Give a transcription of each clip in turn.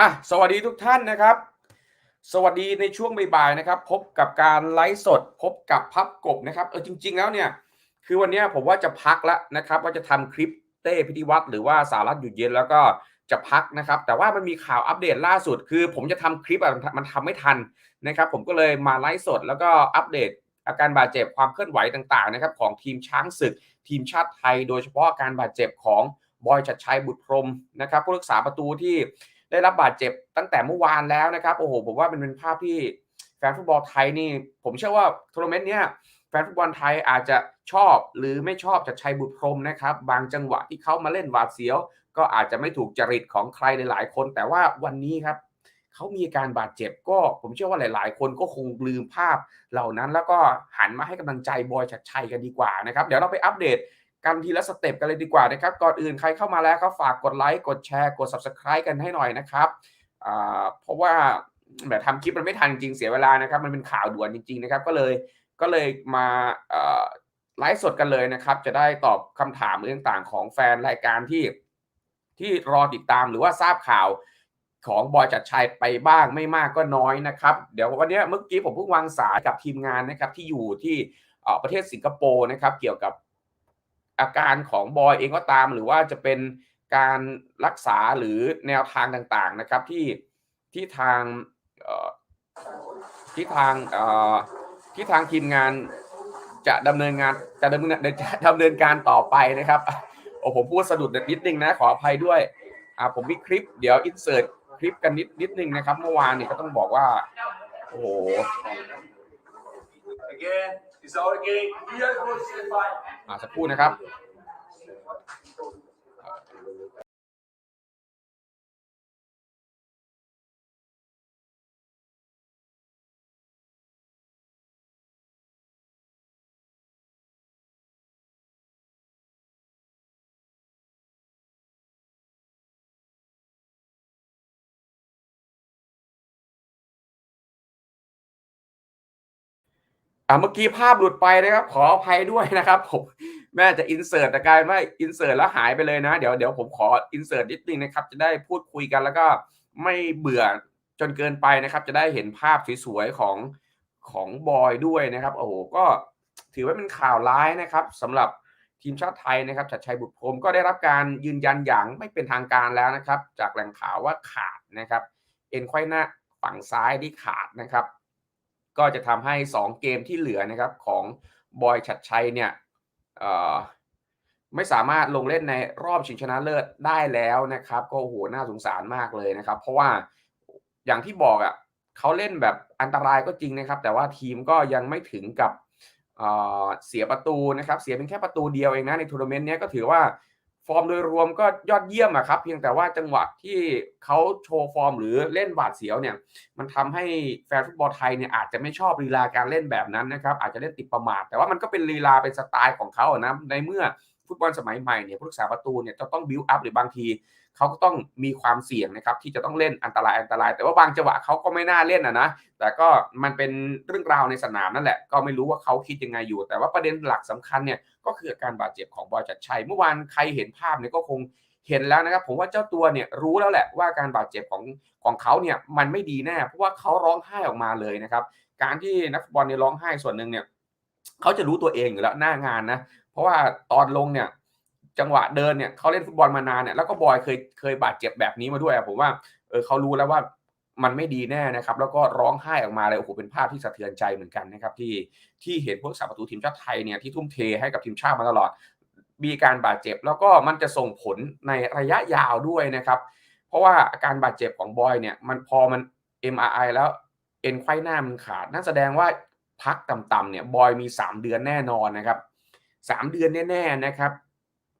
อะสวัสดีทุกท่านนะครับ สวัสดีในช่วงบ่ายๆนะครับ พบกับการไลฟ์สด พบกับพับกบนะครับเออจริง ๆ แล้วเนี่ย คือวันนี้ผมว่าจะพักแล้วนะครับ ว่าจะทำคลิปเต้พิธีวัตรหรือว่าสารัตอยู่เย็นแล้วก็จะพักนะครับ แต่ว่ามันมีข่าวอัปเดตล่าสุด คือผมจะทำคลิปอะมันทำไม่ทันนะครับ ผมก็เลยมาไลฟ์สด แล้วก็อัปเดตอาการบาดเจ็บความเคลื่อนไหวต่างๆนะครับของทีมช้างศึก ทีมชาติไทย โดยเฉพาะอาการบาดเจ็บของบอยชัดชัยบุตรพรมนะครับผู้รักษาประตูที่ ได้รับบาดเจ็บตั้งแต่เมื่อวานแล้วนะครับโอ้โหผมว่ามันเป็นภาพที่แฟนฟุตบอลไทยนี่ ผมเชื่อว่าทัวร์นาเมนต์เนี้ยแฟนฟุตบอลไทยอาจจะชอบหรือไม่ชอบชัดชัยบุตรพรมนะครับ บางจังหวะที่เขามาเล่นหวาดเสียว ก็อาจจะไม่ถูกจริตของใครหลาย ๆ คน แต่ว่าวันนี้ครับเขามีอาการบาดเจ็บก็ผมเชื่อว่าหลาย ๆ คนก็คงลืมภาพเหล่านั้น แล้วก็หันมาให้กำลังใจบอยชัดชัยกันดีกว่านะครับ เดี๋ยวเราไปอัปเดต กันทีละสเต็ปกันเลยดีกว่านะครับ ก่อนอื่นใครเข้ามาแล้วก็ฝากกดไลค์กดแชร์กด subscribe กันให้หน่อยนะครับเพราะว่าแบบทำคลิปมันไม่ทันจริงเสียเวลานะครับ มันเป็นข่าวด่วนจริง ๆ นะครับ ก็เลยก็เลยมาไลฟ์สดกันเลยนะครับ จะได้ตอบคำถามเรื่องต่างของแฟนรายการที่ที่รอติดตามหรือว่าทราบข่าวของบอยจัดชัยไปบ้างไม่มากก็น้อยนะครับ เดี๋ยววันนี้เมื่อกี้ผมเพิ่งวางสายกับทีมงานนะครับที่อยู่ที่ประเทศสิงคโปร์นะครับ เกี่ยวกับ อาการของบอยเองก็ตาม หรือว่าจะเป็นการรักษาหรือแนวทางต่างๆนะครับที่ที่ทางที่ทางที่ทางทีมงานจะดำเนินงานจะดำเนินจะดำเนินการต่อไปนะครับโอ้ผมพูดสะดุดนิดนึงนะขออภัยด้วยอ่าผมมีคลิปเดี๋ยวอินเสิร์ตคลิปกันนิดนิดนึงนะครับ เมื่อวานเนี่ยก็ต้องบอกว่า โอ้โห Again, it's our game. We are going to fight. อ่าสักครู่นะครับ อ่าเมื่อกี้ภาพหลุดไปนะครับ ขออภัยด้วยนะครับผมแม่จะอินเสิร์ตแต่กลายไม่อินเสิร์ตแล้วหายไปเลยนะเดี๋ยวเดี๋ยวผมขออินเสิร์ตนิดนึงนะครับ จะได้พูดคุยกันแล้วก็ไม่เบื่อจนเกินไปนะครับ จะได้เห็นภาพสวยๆของของบอยด้วยนะครับโอ้โหก็ถือว่าเป็นข่าวร้ายนะครับสำหรับทีมชาติไทยนะครับชัดชัยบุตรพรมก็ได้รับการยืนยันอย่างไม่เป็นทางการแล้วนะครับ จากแหล่งข่าวว่าขาดนะครับ เอ็นไขว้หน้าฝั่งซ้ายที่ขาดนะครับ ก็จะทำให้ 2 เกมที่เหลือนะครับของบอยชัดชัยเนี่ยไม่สามารถลงเล่นในรอบชิงชนะเลิศได้แล้วนะครับ ก็โหน่าสงสารมากเลยนะครับ เพราะว่าอย่างที่บอกอะ่ะเขาเล่นแบบอันตรายก็จริงนะครับ แต่ว่าทีมก็ยังไม่ถึงกับเสียประตูนะครับ เสียเป็นแค่ประตูเดียวเองนะในทัวร์นาเมนต์นี้ก็ถือว่า ฟอร์มโดยรวมก็ยอดเยี่ยมอะครับ เพียงแต่ว่าจังหวะที่เขาโชว์ฟอร์มหรือเล่นบาดเสียวเนี่ย มันทำให้แฟนฟุตบอลไทยเนี่ยอาจจะไม่ชอบลีลาการเล่นแบบนั้นนะครับ อาจจะเล่นติดประมาทแต่ว่ามันก็เป็นลีลาเป็นสไตล์ของเขาอะนะในเมื่อฟุตบอลสมัยใหม่เนี่ยผู้รักษาประตูเนี่ยจะต้องบิวอัพหรือบางทีเขาก็ต้องมีความเสี่ยงนะครับ ที่จะต้องเล่นอันตรายอันตราย แต่ว่าบางจังหวะเขาก็ไม่น่าเล่นอะนะแต่ก็มันเป็นเรื่องราวในสนามนั่นแหละ ก็ไม่รู้ว่าเขาคิดยังไงอยู่ แต่ว่าประเด็นหลักสำคัญเนี่ย ก็คืออาการบาดเจ็บของบอยจัดชัย เมื่อวานใครเห็นภาพเนี่ยก็คงเห็นแล้วนะครับ ผมว่าเจ้าตัวเนี่ยรู้แล้วแหละว่าการบาดเจ็บของของเขาเนี่ยมันไม่ดีแน่ เพราะว่าเขาร้องไห้ออกมาเลยนะครับ การที่นักฟุตบอลเนี่ยร้องไห้ส่วนหนึ่งเนี่ยเขาจะรู้ตัวเองอยู่แล้วหน้างานนะ เพราะว่าตอนลงเนี่ยจังหวะเดินเนี่ยเขาเล่นฟุตบอลมานานเนี่ยแล้วก็บอยเคยเคยบาดเจ็บแบบนี้มาด้วยผมว่าเออเขารู้แล้วว่า มันไม่ดีแน่นะครับ แล้วก็ร้องไห้ออกมาเลยโอ้โหเป็นภาพที่สะเทือนใจเหมือนกันนะครับ ที่ที่เห็นพวกสาประตูทีมชาติไทยเนี่ยที่ทุ่มเทให้กับทีมชาติมาตลอด มีการบาดเจ็บ แล้วก็มันจะส่งผลในระยะยาวด้วยนะครับ เพราะว่าอาการบาดเจ็บของบอยเนี่ยมันพอมัน MRI แล้วเอ็นไขว้หน้ามันขาดนั่นแสดงว่าพักต่ำๆเนี่ยบอยมี 3 เดือนแน่นอนนะครับ 3 เดือนแน่ๆนะครับ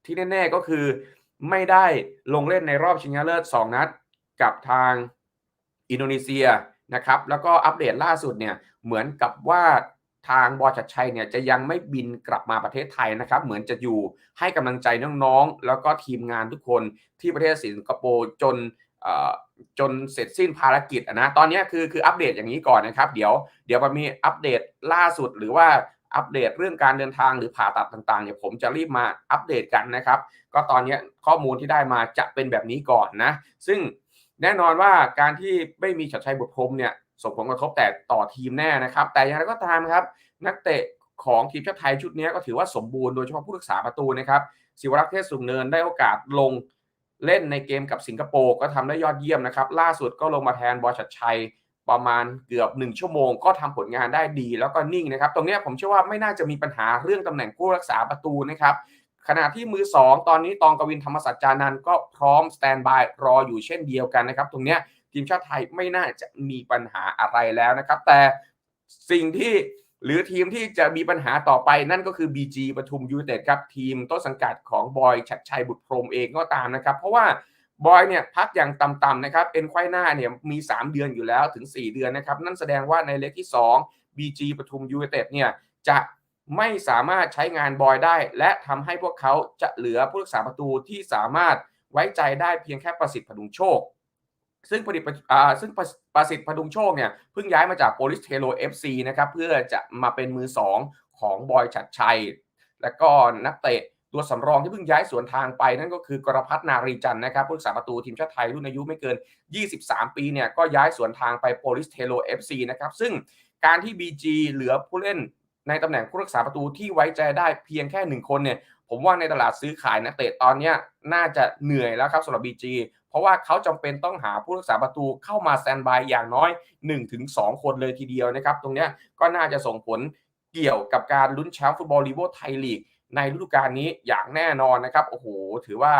ที่แน่ ๆก็คือไม่ได้ลงเล่นในรอบชิงชนะเลิศ2นัดกับทาง อินโดนีเซียนะครับ แล้วก็อัปเดตล่าสุดเนี่ยเหมือนกับว่าทางบอชัดชัยเนี่ยจะยังไม่บินกลับมาประเทศไทยนะครับ เหมือนจะอยู่ให้กำลังใจน้องๆ แล้วก็ทีมงานทุกคนที่ประเทศสิงคโปร์จนจนเสร็จสิ้นภารกิจนะตอนนี้คือคืออัปเดตอย่างนี้ก่อนนะครับ เดี๋ยวเดี๋ยวมันมีอัปเดตล่าสุดหรือว่าอัปเดตเรื่องการเดินทางหรือผ่าตัดต่างๆเนี่ยผมจะรีบมาอัปเดตกันนะครับ ก็ตอนนี้ข้อมูลที่ได้มาจะเป็นแบบนี้ก่อนนะ ซึ่ง แน่นอนว่าการที่ไม่มีชัดชัยบุตรพรมเนี่ยส่งผลกระทบแต่ต่อทีมแน่นะครับ แต่อย่างไรก็ตามครับ นักเตะของทีมชาติไทยชุดนี้ก็ถือว่าสมบูรณ์โดยเฉพาะผู้รักษาประตูนะครับศิวรักษ์เทศสูงเนินได้โอกาสลงเล่นในเกมกับสิงคโปร์ก็ทำได้ยอดเยี่ยมนะครับ ล่าสุดก็ลงมาแทนบอชัดชัยประมาณเกือบ 1 ชั่วโมง ก็ทำผลงานได้ดีแล้วก็นิ่งนะครับ ตรงนี้ผมเชื่อว่าไม่น่าจะมีปัญหาเรื่องตำแหน่งผู้รักษาประตูนะครับ ขณะที่มือ 2 ตอนนี้ตองกวินธรรมสัจจานันท์ก็พร้อมสแตนบายรออยู่เช่นเดียวกันนะครับ ตรงนี้ทีมชาติไทยไม่น่าจะมีปัญหาอะไรแล้วนะครับ แต่สิ่งที่หรือทีมที่จะมีปัญหาต่อไปนั่นก็คือ BG ปทุมยูเต็ดครับทีมต้นสังกัดของบอยชัดชัยบุตรพรมเองก็ตามนะครับ เพราะว่าบอยเนี่ยพักอย่างต่ำๆนะครับเป็นไข้หน้าเนี่ยมี 3 เดือนอยู่แล้วถึง 4 เดือนนะครับ นั่นแสดงว่าในเล็กที่ 2 BG ปทุมยูเต็ดเนี่ยจะ ไม่สามารถใช้งานบอยได้ และทำให้พวกเขาจะเหลือผู้รักษาประตูที่สามารถไว้ใจได้เพียงแค่ประสิทธิ์พดุงโชค ซึ่งประดิษฐ์อ่าซึ่งประสิทธิ์พดุงโชคเนี่ยเพิ่งย้ายมาจากโปลิสเทโล FC นะครับเพื่อจะมาเป็นมือ 2 ของบอยชัดชัย และก็นักเตะตัวสำรองที่เพิ่งย้ายสวนทางไปนั่นก็คือกรพัฒนารีจันนะครับผู้รักษาประตูทีมชาติไทยรุ่นอายุไม่เกิน 23 ปีเนี่ยก็ย้ายสวนทางไปโปลิสเทโล FC นะครับซึ่งการที่ BG เหลือผู้เล่น ในตำแหน่งผู้รักษาประตูที่ไว้ใจได้เพียงแค่หนึ่งคนเนี่ยผมว่าในตลาดซื้อขายนักเตะตอนนี้น่าจะเหนื่อยแล้วครับสำหรับ BG เพราะว่าเขาจำเป็นต้องหาผู้รักษาประตูเข้ามาแซนบายอย่างน้อย 1-2 คนเลยทีเดียวนะครับ ตรงนี้ก็น่าจะส่งผลเกี่ยวกับการลุ้นแชมป์ฟุตบอลลีโวไทยลีกในฤดูกาลนี้อย่างแน่นอนนะครับ โอ้โห ถือว่า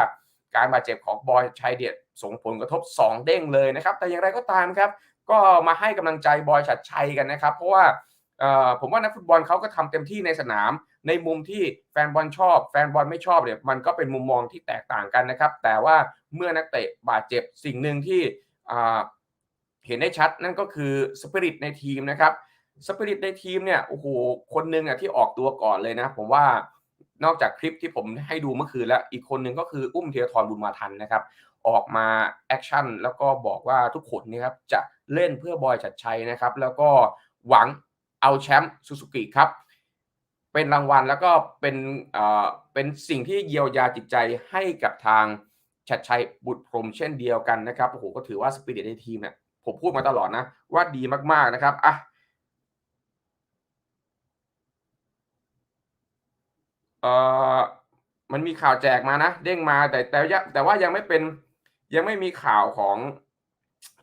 การบาดเจ็บของบอยชัยเดชส่งผลกระทบ 2 เด้งเลยนะครับ แต่อย่างไรก็ตามครับ ก็มาให้กำลังใจบอยชัดชัยกันนะครับ เพราะว่า ผมว่านักฟุตบอลเขาก็ทำเต็มที่ในสนาม ในมุมที่แฟนบอลชอบ แฟนบอลไม่ชอบเนี่ยมันก็เป็นมุมมองที่แตกต่างกันนะครับ แต่ว่าเมื่อนักเตะบาดเจ็บสิ่งหนึ่งที่เห็นได้ชัดนั่นก็คือสปิริตในทีมนะครับสปิริตในทีมเนี่ยโอ้โหคนหนึ่งอะที่ออกตัวก่อนเลยนะ ผมว่านอกจากคลิปที่ผมให้ดูเมื่อคืนแล้วอีกคนหนึ่งก็คืออุ้มเทียทรบุญมาทันนะครับออกมาแอคชั่นแล้วก็บอกว่าทุกคนนี่ครับจะเล่นเพื่อบอยชัดชัยนะครับแล้วก็หวัง เอาแชมป์ซูซูกิครับ เป็นรางวัลแล้วก็เป็นเอ่อเป็นสิ่งที่เยียวยาจิตใจให้กับทางชัดชัยบุตรพรมเช่นเดียวกันนะครับโอ้โหก็ถือว่าสปิริตในทีมเนี่ยผมพูดมาตลอดนะว่าดีมากๆนะครับอะเอ่อมันมีข่าวแจกมานะเด้งมาแต่แต่ยแต่ว่ายังไม่เป็นยังไม่มีข่าวของ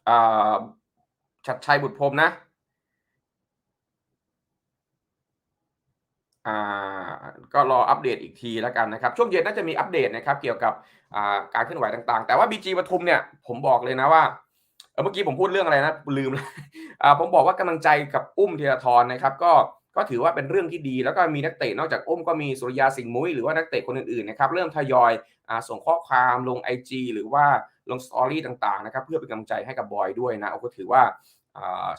เอ่อชัดชัยบุตรพรมนะ อ่า ก็รออัปเดตอีกทีแล้วกันนะครับ ช่วงเย็นน่าจะมีอัปเดตนะครับ เกี่ยวกับการเคลื่อนไหวต่างๆ แต่ว่า BG ปทุมเนี่ยผมบอกเลยนะว่าเออเมื่อกี้ผมพูดเรื่องอะไรนะลืมอ่าผมบอกว่ากำลังใจกับอุ้มธีรทรนะครับ ก็ก็ถือว่าเป็นเรื่องที่ดี แล้วก็มีนักเตะนอกจากอุ้มก็มีสุริยาสิงห์มุ้ยหรือว่านักเตะคนอื่นๆนะครับเริ่มทยอยอส่งข้อความลง IG หรือว่าลงสตอรี่ต่างๆนะครับเพื่อเป็นกำลังใจให้กับบอยด้วยนะก็ถือว่า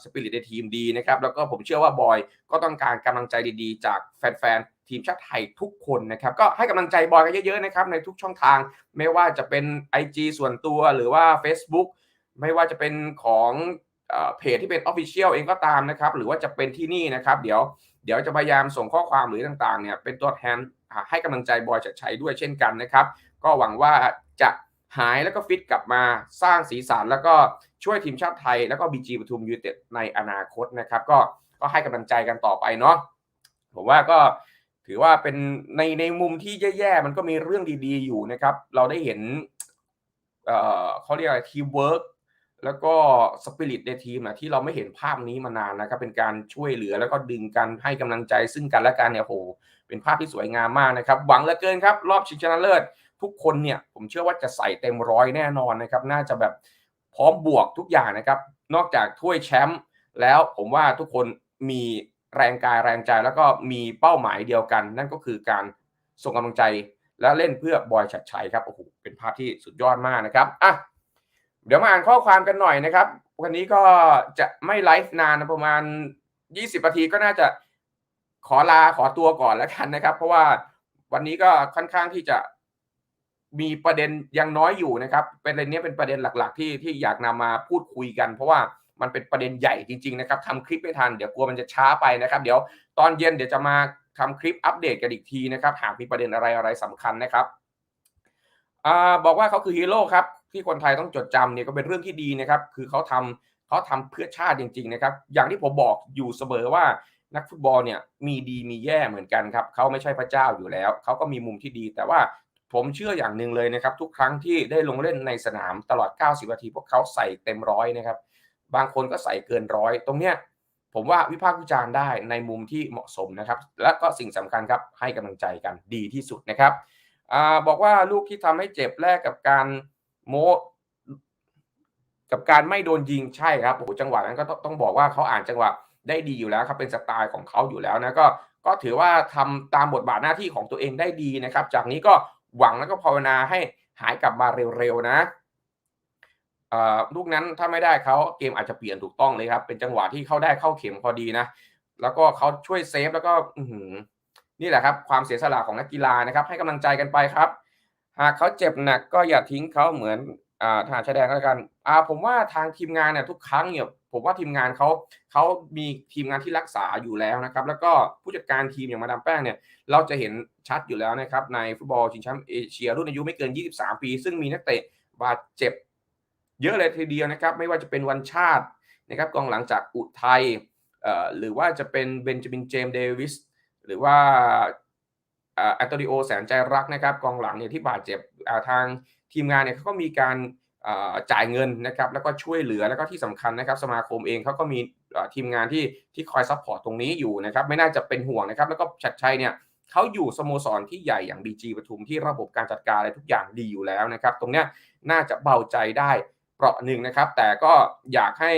สปิริตในทีมดีนะครับ แล้วก็ผมเชื่อว่าบอยก็ต้องการกำลังใจดีๆ จากแฟนๆ ทีมชาติไทยทุกคนนะครับ ก็ให้กำลังใจบอยกันเยอะๆนะครับในทุกช่องทาง ไม่ว่าจะเป็น IG ส่วนตัวหรือว่า Facebook ไม่ว่าจะเป็นของเพจที่เป็น Official เองก็ตามนะครับ หรือว่าจะเป็นที่นี่นะครับ เดี๋ยวเดี๋ยวจะพยายามส่งข้อความหรือต่างๆเนี่ยเป็นตัวแทนให้กำลังใจบอยชัดชัยด้วยเช่นกันนะครับ ก็หวังว่าจะหายแล้วก็ฟิตกลับมาสร้างสีสันแล้วก็ ช่วยทีมชาติไทย แล้วก็บีจีปทุมยูเต็ดในอนาคตนะครับ ก็ก็ให้กำลังใจกันต่อไปเนาะผมว่าก็ถือว่าเป็นในในมุมที่แย่ๆ มันก็มีเรื่องดีๆอยู่นะครับ เราได้เห็นเอ่อเขาเรียกอะไรทีมเวิร์กแล้วก็สปิริตในทีมนะที่เราไม่เห็นภาพนี้มานานนะครับ เป็นการช่วยเหลือแล้วก็ดึงกันให้กำลังใจซึ่งกันและกันเนี่ยโหเป็นภาพที่สวยงามมากนะครับ หวังเหลือเกินครับ รอบชิงชนะเลิศทุกคนเนี่ยผมเชื่อว่าจะใส่เต็มร้อยแน่นอนนะครับ น่าจะแบบ พร้อมบวกทุกอย่างนะครับ นอกจากถ้วยแชมป์แล้วผมว่าทุกคนมีแรงกายแรงใจแล้วก็มีเป้าหมายเดียวกัน นั่นก็คือการส่งกำลังใจและเล่นเพื่อบอยชัดชัยครับโอ้โหเป็นภาพที่สุดยอดมากนะครับอะเดี๋ยวมาอ่านข้อความกันหน่อยนะครับ วันนี้ก็จะไม่ไลฟ์นานนะประมาณ 20นาทีก็น่าจะขอลาขอตัวก่อนแล้วกันนะครับ เพราะว่าวันนี้ก็ค่อนข้างที่จะ มีประเด็นยังน้อยอยู่นะครับประเด็นนี้เป็นประเด็นหลักๆ ที่ที่อยากนำมาพูดคุยกัน เพราะว่ามันเป็นประเด็นใหญ่จริงๆนะครับทำคลิปไม่ทันเดี๋ยวกลัวมันจะช้าไปนะครับ เดี๋ยวตอนเย็นเดี๋ยวจะมาทำคลิปอัปเดตกันอีกทีนะครับ หากมีประเด็นอะไรอะไรสำคัญนะครับอบอกว่าเขาคือฮีโร่ครับที่คนไทยต้องจดจำเนี่ยก็เป็นเรื่องที่ดีนะครับ คือเขาทำเขาทำเพื่อชาติจริง ๆ นะครับ อย่างที่ผมบอกอยู่เสมอว่านักฟุตบอลเนี่ยมีดีมีแย่เหมือนกันครับเขาไม่ใช่พระเจ้าอยู่แล้วเขาก็มีมุมที่ดี แต่ว่า ผมเชื่ออย่างหนึ่งเลยนะครับ ทุกครั้งที่ได้ลงเล่นในสนามตลอด 90 นาที พวกเขาใส่เต็มร้อยนะครับ บางคนก็ใส่เกินร้อยตรงเนี้ยผมว่าวิพากษ์วิจารณ์ได้ในมุมที่เหมาะสมนะครับ และก็สิ่งสำคัญครับให้กำลังใจกันดีที่สุดนะครับอบอกว่าลูกที่ทำให้เจ็บแลกกับการโมกับการไม่โดนยิงใช่ครับโอ้โหจังหวะนั้นก็ต้องต้องบอกว่าเขาอ่านจังหวะได้ดีอยู่แล้วครับเป็นสไตล์ของเขาอยู่แล้วนะก็ก็ถือว่าทำตามบทบาทหน้าที่ของตัวเองได้ดีนะครับ จากนี้ก็ หวังแล้วก็ภาวนาให้หายกลับมาเร็วๆนะลูกนั้นถ้าไม่ได้เขาเกมอาจจะเปลี่ยนถูกต้องเลยครับ เป็นจังหวะที่เข้าได้เข้าเข็มพอดีนะ แล้วก็เขาช่วยเซฟแล้วก็นี่แหละครับ ความเสียสละของนักกีฬานะครับ ให้กำลังใจกันไปครับ หากเขาเจ็บหนักก็อย่าทิ้งเขาเหมือน ทหารชายแดนก็แล้วกันอ่าผมว่าทางทีมงานเนี่ยทุกครั้งเนี่ยผมว่าทีมงานเขาเขามีทีมงานที่รักษาอยู่แล้วนะครับ แล้วก็ผู้จัดการทีมอย่างมาดามแป้งเนี่ยเราจะเห็นชัดอยู่แล้วนะครับ ในฟุตบอลชิงแชมป์เอเชียรุ่นอายุไม่เกิน 23 ปี ซึ่งมีนักเตะบาดเจ็บ เยอะเลยทีเดียวนะครับ ไม่ว่าจะเป็นวันชาตินะครับกองหลังจากอุทัยอ่อหรือว่าจะเป็นเบนจามินเจมส์เดวิสหรือว่า อ่าแอนโตนิโอแสนใจรักนะครับกองหลังเนี่ยที่บาดเจ็บทางทีมงานเนี่ยเขาก็มีการจ่ายเงินนะครับแล้วก็ช่วยเหลือแล้วก็ที่สำคัญนะครับสมาคมเองเขาก็มีทีมงานที่ที่คอยซัพพอร์ตตรงนี้อยู่นะครับไม่น่าจะเป็นห่วงนะครับแล้วก็ชัดชัยเนี่ยเขาอยู่สโมสรที่ใหญ่อย่าง BG ปทุมที่ระบบการจัดการอะไรทุกอย่างดีอยู่แล้วนะครับ ตรงเนี้ยน่าจะเบาใจได้เปราะหนึ่งนะครับ แต่ก็อยากให้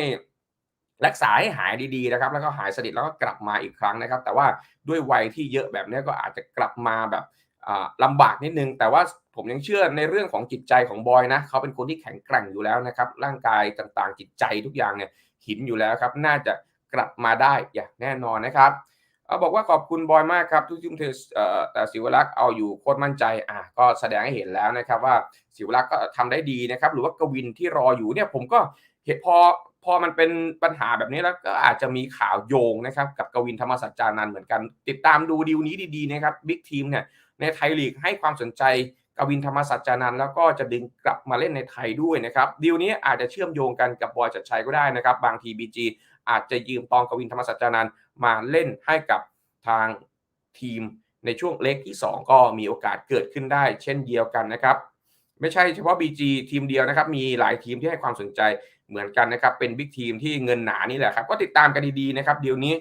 รักษาให้หายดีๆนะครับแล้วก็หายสนิทแล้วก็กลับมาอีกครั้งนะครับ แต่ว่าด้วยวัยที่เยอะแบบนี้ก็อาจจะกลับมาแบบอ่าลำบากนิดนึง แต่ว่าผมยังเชื่อในเรื่องของจิตใจของบอยนะเขาเป็นคนที่แข็งแกร่งอยู่แล้วนะครับ ร่างกายต่างๆ จิตใจทุกอย่างเนี่ยหินอยู่แล้วครับ น่าจะกลับมาได้อย่างแน่นอนนะครับอบอกว่าขอบคุณบอยมากครับทุกทีมเธอเอ่แต่ศิวรักษ์เอาอยู่โคตรมั่นใจอะก็แสดงให้เห็นแล้วนะครับว่าศิวรักษ์ก็ทำได้ดีนะครับ หรือว่ากวินที่รออยู่เนี่ยผมก็เห็นพอ พอมันเป็นปัญหาแบบนี้แล้วก็อาจจะมีข่าวโยงนะครับ กับกวินธรรมสัจจานันเหมือนกัน ติดตามดูดีลนี้ดีๆนะครับบิ๊กทีมเนี่ยในไทยลีกให้ความสนใจกวินธรรมสัจจานันแล้วก็จะดึงกลับมาเล่นในไทยด้วยนะครับดีลนี้อาจจะเชื่อมโยงกันกับบอยจัดชัยก็ได้นะครับ บางทีบีจีอาจจะยืมตองกวินธรรมสัจจานันมาเล่นให้กับทางทีมในช่วงเล็กที่ 2 ก็มีโอกาสเกิดขึ้นได้ เช่นเดียวกันนะครับ ไม่ใช่เฉพาะ BG ทีมเดียวนะครับ มีหลายทีมที่ให้ความสนใจ เหมือนกันนะครับเป็นบิ๊กทีมที่เงินหนานี่แหละครับก็ติดตามกันดีๆนะครับเดี๋ยวนี้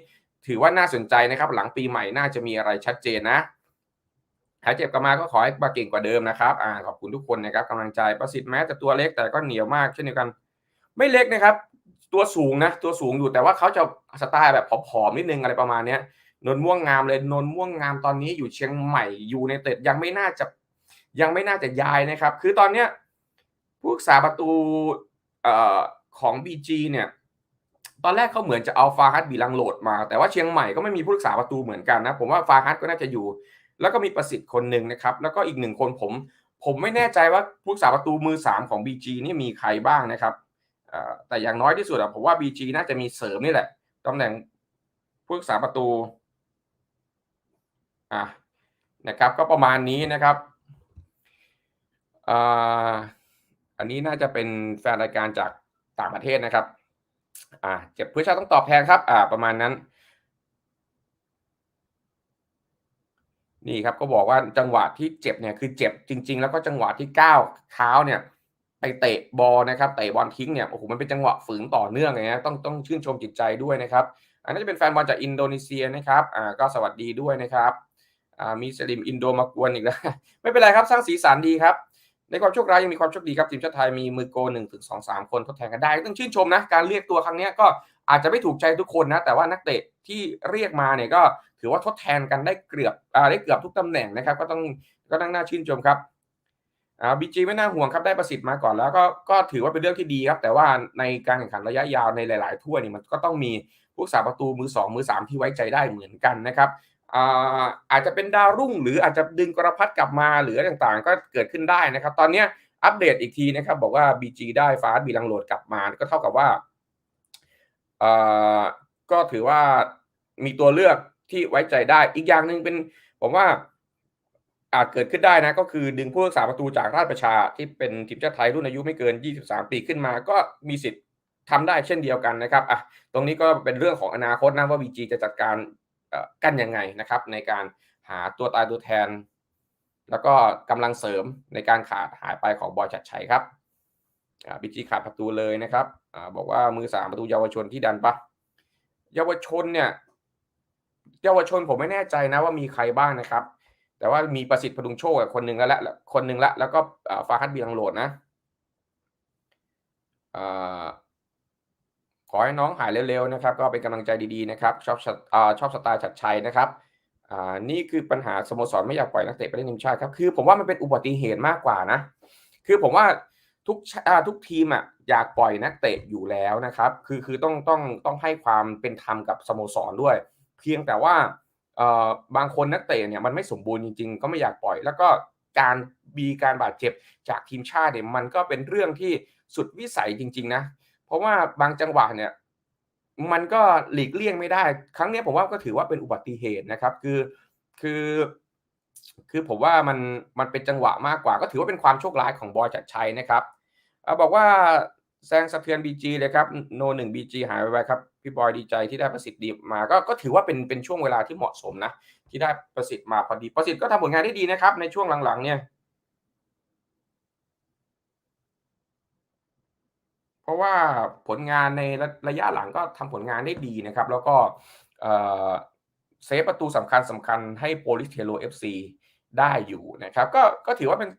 ถือว่าน่าสนใจนะครับหลังปีใหม่น่าจะมีอะไรชัดเจนนะหายเจ็บกลับมาก็ขอให้มาเก่งกว่าเดิมนะครับอ่าขอบคุณทุกคนนะครับกำลังใจประสิทธิ์แม้แต่ตัวเล็กแต่ก็เหนียวมากเช่นเดียวกัน ไม่เล็กนะครับ ตัวสูงนะตัวสูงอยู่แต่ว่าเขาจะสไตล์แบบผอมๆนิดนึงอะไรประมาณเนี้ยนนท์ม่วงงามเลยนนท์ม่วงงามตอนนี้อยู่เชียงใหม่อยู่ในเต็ดยังไม่น่าจะยังไม่น่าจะย้ายนะครับ คือตอนเนี้ยผู้รักษาประตูเอ่อ ของ BG เนี่ย ตอนแรกเขาเหมือนจะเอาฟาฮัดบีลังโหลดมา แต่ว่าเชียงใหม่ก็ไม่มีผู้รักษาประตูเหมือนกันนะ ผมว่าฟาฮัดก็น่าจะอยู่ แล้วก็มีประสิทธิ์คนหนึ่งนะครับ แล้วก็อีกหนึ่งคนผม ผมไม่แน่ใจว่าผู้รักษาประตูมือสามของ BG นี่มีใครบ้างนะครับแต่อย่างน้อยที่สุดผมว่า BG น่าจะมีเสริมนี่แหละตำแหน่งผู้รักษาประตูอะนะครับก็ประมาณนี้นะครับออันนี้น่าจะเป็นแฟนรายการจาก ต่างประเทศนะครับ อ่า เจ็บเพื่อชาติต้องตอบแทนครับ อ่า ประมาณนั้น นี่ครับก็บอกว่าจังหวะที่เจ็บเนี่ยคือเจ็บจริง ๆ แล้วก็จังหวะที่ก้าวเท้าเนี่ยไปเตะบอลนะครับเตะบอลทิ้งเนี่ยโอ้โหมันเป็นจังหวะฝืนต่อเนื่องเลยนะต้องต้องชื่นชมจิตใจด้วยนะครับ อันนี้จะเป็นแฟนบอลจากอินโดนีเซียนะครับอ่าก็สวัสดีด้วยนะครับอ่ามีสลิมอินโดมากวนอีกแล้วไม่เป็นไรครับสร้างสีสันดีครับ ในความโชคร้ายยังมีความโชคดีครับทีมชาติไทยมีมือโกหนึ่งถึงสองสามคนทดแทนกันได้ต้องชื่นชมนะการเรียกตัวครั้งนี้ก็อาจจะไม่ถูกใจทุกคนนะแต่ว่านักเตะที่เรียกมาเนี่ยก็ถือว่าทดแทนกันได้เกือบอได้เกือบทุกตำแหน่งนะครับ ก็ต้องก็ต้องน่าชื่นชมครับอ่าบีจีไม่น่าห่วงครับได้ประสิทธิ์มาก่อนแล้วก็ก็ถือว่าเป็นเรื่องที่ดีครับ แต่ว่าในการแข่งขันระยะยาวในหลายๆถ้วนี่มันก็ต้องมีผู้รักษาประตูมือ 2 มือ 3 ที่ไว้ใจได้เหมือนกันนะครับ อาจจะเป็นดาวรุ่ง หรืออาจจะดึงกระพัฒกลับมาหรือต่างๆ ก็เกิดขึ้นได้นะครับ ตอนนี้อัปเดตอีกทีนะครับ บอกว่า BG ได้ฟาสบีลังโหลดกลับมา ก็เท่ากับว่าก็ถือว่ามีตัวเลือกที่ไว้ใจได้อีกอย่างหนึ่งเป็นผมว่าอาจเกิดขึ้นได้นะก็คือดึงผู้รักษาประตูจากราชประชาที่เป็นทีมชาติไทยรุ่นอายุไม่เกิน 23 ปีขึ้นมา ก็มีสิทธิ์ทำได้เช่นเดียวกันนะครับอะตรงนี้ก็เป็นเรื่องของอนาคตนะว่า BG จะจัดการ กันยังไงนะครับในการหาตัวตายตัวแทน แล้วก็กำลังเสริมในการขาดหายไปของบอยชัดชัยครับอ่า BG ขาดประตูเลยนะครับอบอกว่ามือสามประตูเยาวชนที่ดันปะเยาวชนเนี่ยเยาวชนผมไม่แน่ใจนะว่ามีใครบ้างนะครับ แต่ว่ามีประสิทธิ์พดุงโชคคนหนึ่งแล้วละคนหนึ่งละแล้วก็ฟาฮัดเบียงโหลดนะ ขอให้น้องหายเร็วๆนะครับ ก็เป็นกำลังใจดีๆนะครับ ชอบชัดอ่าชอบสไตล์ชัดชัยนะครับนี่คือปัญหาสโมสรไม่อยากปล่อยนักเตะไปเล่นทีมชาติครับคือผมว่ามันเป็นอุบัติเหตุมากกว่านะ คือผมว่าทุกทุกทีมอะอยากปล่อยนักเตะอยู่แล้วนะครับ คือคือต้องต้องต้องให้ความเป็นธรรมกับสโมสรด้วย เพียงแต่ว่าบางคนนักเตะเนี่ยมันไม่สมบูรณ์จริง ๆ ก็ไม่อยากปล่อย แล้วก็การมีการบาดเจ็บจากทีมชาติเนี่ยมันก็เป็นเรื่องที่สุดวิสัยจริง ๆ นะ เพราะว่าบางจังหวะเนี่ยมันก็หลีกเลี่ยงไม่ได้ ครั้งนี้ผมว่าก็ถือว่าเป็นอุบัติเหตุนะครับ คือคือ คือผมว่ามันมันเป็นจังหวะมากกว่า ก็ถือว่าเป็นความโชคร้ายของบอยจัดชัยนะครับเอาบอกว่าแซงสะเทือน BG เลยครับโนหนึ่ง BG หายไปครับพี่บอยดีใจที่ได้ประสิทธิ์ดีมาก็ก็ถือว่าเป็นเป็นช่วงเวลาที่เหมาะสมนะ ที่ได้ประสิทธิ์มาพอดีประสิทธิ์ก็ทำผลงานได้ดีนะครับ ในช่วงหลังๆเนี่ย เพ ราะว่าผลงานในระระยะหลังก็ทำผลงานได้ดีนะครับ แล้วก็เซฟประตูสำคัญสำคัญให้โปลิสเทโล FC ได้อยู่นะครับ ก็ก็ถือว่าเป็น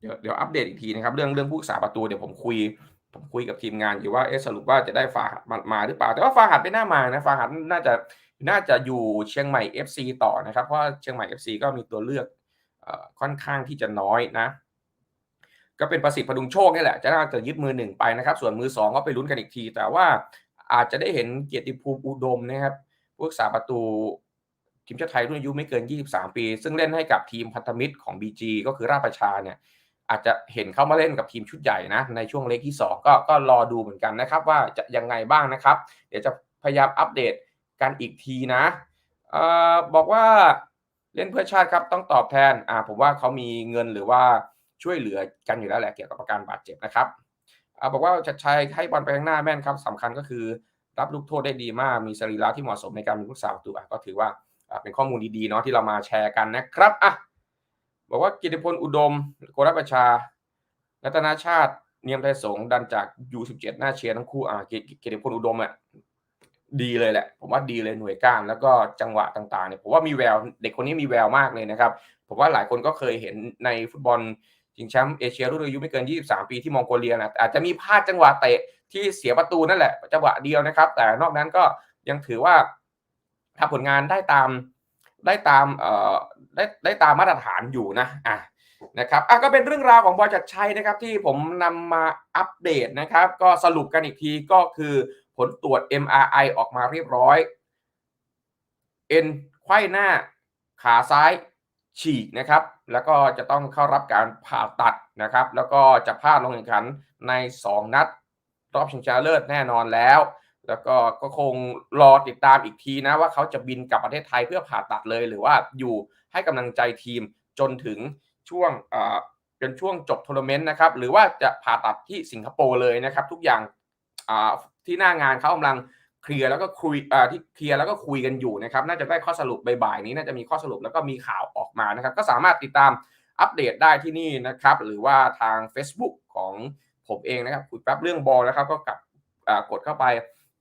เดี๋ยวเดี๋ยวอัปเดตอีกทีนะครับ เรื่องเรื่องผู้รักษาประตูเดี๋ยวผมคุย ผมคุยกับทีมงานอยู่ว่าเอ๊ะสรุปว่าจะได้ฟาหัดมามาหรือเปล่า แต่ว่าฟาหัดไม่น่ามานะฟาหัดน่าจะน่าจะอยู่เชียงใหม่ FC ต่อนะครับ เพราะว่าเชียงใหม่ FC ก็มีตัวเลือก ค่อนข้างที่จะน้อยนะ ก็เป็นประสิทธิ์พดุงโชคนี่แหละ จะน่าจะยึดมือหนึ่งไปนะครับ ส่วนมือสองก็ไปลุ้นกันอีกที แต่ว่าอาจจะได้เห็นเกียรติภูมิอุดมนะครับผู้รักษาประตูทีมชาติไทยรุ่นอายุไม่เกิน 23 ปี ซึ่งเล่นให้กับทีมพันธมิตรของ BG ก็คือราชประชาเนี่ยอาจจะเห็นเข้ามาเล่นกับทีมชุดใหญ่นะในช่วงเล็กที่ 2 ก็ก็รอดูเหมือนกันนะครับ ว่าจะยังไงบ้างนะครับ เดี๋ยวจะพยายามอัปเดตกันอีกทีนะเอ่อบอกว่า เล่นเพื่อชาติครับต้องตอบแทนอ่าผมว่าเขามีเงินหรือว่าช่วยเหลือกันอยู่แล้วแหละเกี่ยวกับอาการบาดเจ็บนะครับอ่าบอกว่าชัดชัยให้บอลไปข้างหน้าแม่นครับสำคัญก็คือ รับลูกโทษได้ดีมากมีสรีระที่เหมาะสมในการเป็นผู้สาประตูอะก็ถือว่าเป็นข้อมูลดีๆเนาะที่เรามาแชร์กันนะครับอะบอกว่ากิติพลอุดมโกรประชารัตนาชาติเนียมไทยสงดันจาก U17 หน้าเชียร์ทั้งคู่อ่าเกียรติเกียรติพลอุดมอะ ดีเลยแหละ ผมว่าดีเลยหน่วยก้านแล้วก็จังหวะต่างๆเนี่ยผมว่ามีแววเด็กคนนี้มีแววมากเลยนะครับผมว่าหลายคนก็เคยเห็นในฟุตบอลชิงแชมป์เอเชียรุ่นอายุไม่เกิน 23 ปีที่มองโกเลียนะอาจจะมีพลาดจังหวะเตะที่เสียประตูนั่นแหละจังหวะเดียวนะครับ แต่นอกนั้นก็ยังถือว่าทำผลงานได้ตามได้ตามเอ่อได้ได้ตามมาตรฐานอยู่นะอะนะครับอะก็เป็นเรื่องราวของบอยจัดชัยนะครับที่ผมนำมาอัปเดตนะครับ ก็สรุปกันอีกทีก็คือ ผลตรวจ MRI ออกมาเรียบร้อย เอ็นไขว้หน้าขาซ้ายฉีกนะครับ แล้วก็จะต้องเข้ารับการผ่าตัดนะครับ แล้วก็จะพลาดลงแข่งขันใน 2 นัด รอบชิงชนะเลิศแน่นอนแล้ว แล้วก็ก็คงรอติดตามอีกทีนะว่าเขาจะบินกลับประเทศไทยเพื่อผ่าตัดเลย หรือว่าอยู่ให้กำลังใจทีมจนถึงช่วงเป็นช่วงจบทัวร์นาเมนต์นะครับ หรือว่าจะผ่าตัดที่สิงคโปร์เลยนะครับ ทุกอย่าง ที่หน้างานเขากำลังเคลียร์แล้วก็คุยที่เคลียร์แล้วก็คุยกันอยู่นะครับ น่าจะได้ข้อสรุปบ่ายๆนี้น่าจะมีข้อสรุปแล้วก็มีข่าวออกมานะครับ ก็สามารถติดตามอัปเดตได้ที่นี่นะครับ หรือว่าทาง Facebook ของผมเองนะครับคุยแป๊บเรื่องบอลนะครับ ก็กลับกดเข้าไป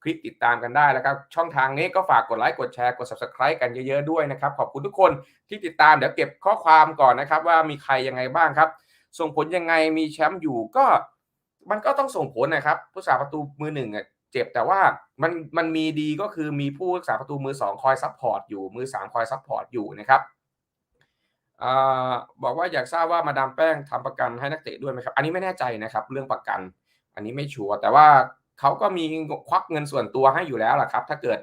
คลิกติดตามกันได้แล้วครับ ช่องทางนี้ก็ฝากกดไลค์กดแชร์กด subscribe กันเยอะๆด้วยนะครับ ขอบคุณทุกคนที่ติดตามเดี๋ยวเก็บข้อความก่อนนะครับ ว่ามีใครยังไงบ้างครับ ส่งผลยังไงมีแชมป์อยู่ก็ มันก็ต้องส่งผลนะครับผู้สาประตูมือหนึ่งเจ็บแต่ว่ามันมันมีดีก็คือมีผู้รักษาประตูมือสองคอยซัพพอร์ตอยู่มือสามคอยซัพพอร์ตอยู่นะครับอบอกว่าอยากทราบว่ามาดามแป้งทำประกันให้นักเตะด้วยไหมครับ อันนี้ไม่แน่ใจนะครับ เรื่องประกัน อันนี้ไม่ชัวร์แต่ว่าเขาก็มีควักเงินส่วนตัวให้อยู่แล้วล่ะครับ ถ้าเกิด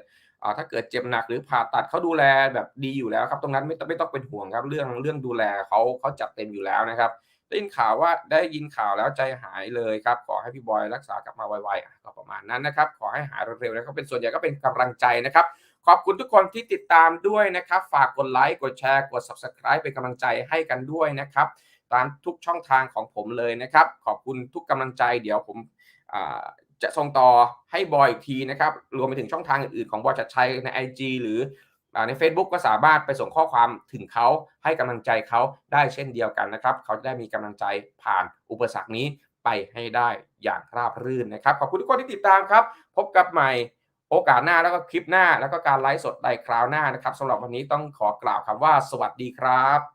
ถ้าเกิดเจ็บหนักหรือผ่าตัดเขาดูแลแบบดีอยู่แล้วครับ ตรงนั้นไม่ต้องไม่ต้องเป็นห่วงครับ เรื่องเรื่องดูแลเขาเขาจัดเต็มอยู่แล้วนะครับ ได้ยินข่าวว่าได้ยินข่าวแล้วใจหายเลยครับขอให้พี่บอยรักษากลับมาไวๆอะก็ประมาณนั้นนะครับ ขอให้หายเร็วๆนะครับเป็นส่วนใหญ่ก็เป็นกำลังใจนะครับ ขอบคุณทุกคนที่ติดตามด้วยนะครับ ฝากกดไลค์กดแชร์กด Subscribe เป็นกำลังใจให้กันด้วยนะครับ ตามทุกช่องทางของผมเลยนะครับ ขอบคุณทุกกำลังใจ เดี๋ยวผมจะส่งต่อให้บอยอีกทีนะครับ รวมไปถึงช่องทางอื่นๆของบอยจัดชัยใน IG หรือ ใน Facebook ก็สามารถไปส่งข้อความถึงเขาให้กำลังใจเขาได้เช่นเดียวกันนะครับ เขาจะได้มีกำลังใจผ่านอุปสรรคนี้ไปให้ได้อย่างราบรื่นนะครับ ขอบคุณทุกคนที่ติดตามครับ พบกับใหม่โอกาสหน้าแล้วก็คลิปหน้า แล้วก็การไลฟ์สดในคราวหน้านะครับสำหรับวันนี้ต้องขอกล่าวคำว่าสวัสดีครับ